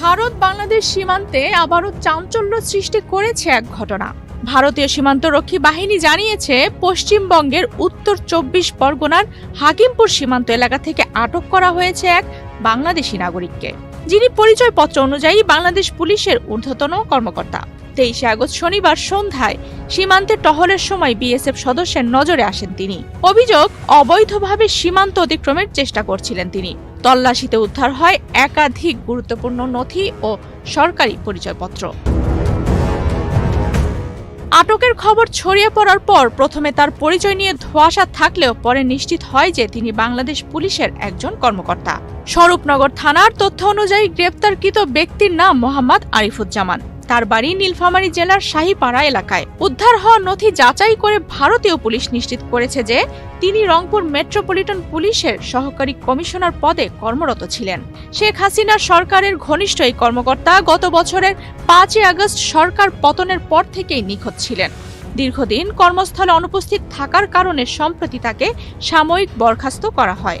ভারত বাংলাদেশ সীমান্তে আবারও চাঞ্চল্য সৃষ্টি করেছে এক ঘটনা। ভারতীয় সীমান্তরক্ষী বাহিনী জানিয়েছে, পশ্চিমবঙ্গের উত্তর চব্বিশ পরগনার হাকিমপুর সীমান্ত এলাকা থেকে আটক করা হয়েছে এক বাংলাদেশি নাগরিককে। যিনি পরিচয়পত্র অনুযায়ী বাংলাদেশ পুলিশের ঊর্ধ্বতন কর্মকর্তা। তেইশে আগস্ট শনিবার সন্ধ্যায় সীমান্তে টহলের সময় বিএসএফ সদস্যের নজরে আসেন তিনি। অভিযোগ, অবৈধভাবে সীমান্ত অতিক্রমের চেষ্টা করছিলেন তিনি। তল্লাশিতে উদ্ধার হয় একাধিক গুরুত্বপূর্ণ নথি ও সরকারি পরিচয়পত্র। আটকের খবর ছড়িয়ে পড়ার পর প্রথমে তার পরিচয় নিয়ে ধোঁয়াশা থাকলেও পরে নিশ্চিত হয় যে তিনি বাংলাদেশ পুলিশের একজন কর্মকর্তা। স্বরূপনগর থানার তথ্য অনুযায়ী গ্রেপ্তারকৃত ব্যক্তির নাম মোহাম্মদ আরিফুজ্জামান। তার বাড়ি নীলফামারী জেলার শাহীপাড়া এলাকায়। উদ্ধার হওয়া নথি যাচাই করে ভারতীয় পুলিশ নিশ্চিত করেছে যে তিনি রংপুর মেট্রোপলিটন পুলিশের সহকারী কমিশনার পদে কর্মরত ছিলেন। শেখ হাসিনার সরকারের ঘনিষ্ঠ এই কর্মকর্তা গত বছরের পাঁচই আগস্ট সরকার পতনের পর থেকেই নিখোঁজ ছিলেন। দীর্ঘদিন কর্মস্থলে অনুপস্থিত থাকার কারণে সম্প্রতি তাকে সাময়িক বরখাস্ত করা হয়।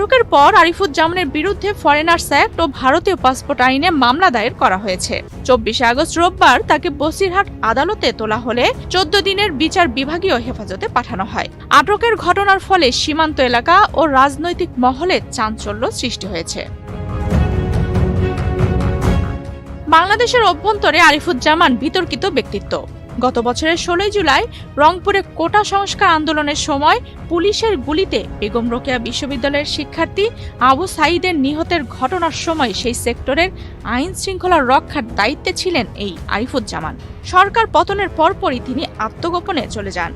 আটকের পর আরিফুজ্জামানের বিরুদ্ধে ফরেনার্স অ্যাক্ট ও ভারতীয় পাসপোর্ট আইনে মামলা দায়ের করা হয়েছে। চব্বিশে আগস্ট রোববার তাকে বসিরহাট আদালতে তোলা হলে চোদ্দ দিনের বিচার বিভাগীয় হেফাজতে পাঠানো হয়। আটকের ঘটনার ফলে সীমান্ত এলাকা ও রাজনৈতিক মহলে চাঞ্চল্য সৃষ্টি হয়েছে। বাংলাদেশের অভ্যন্তরে আরিফুজ্জামান বিতর্কিত ব্যক্তিত্ব। গত বছরের ষোলোই জুলাই রংপুরে কোটা সংস্কার আন্দোলনের সময় পুলিশের গুলিতে বেগম রোকেয়া বিশ্ববিদ্যালয়ের শিক্ষার্থী আবু সাইদের নিহতের ঘটনার সময় সেই সেক্টরের আইন শৃঙ্খলা রক্ষার দায়িত্বে ছিলেন এই আরিফুজ্জামান সরকার পতনের পরপরই তিনি আত্মগোপনে চলে যান।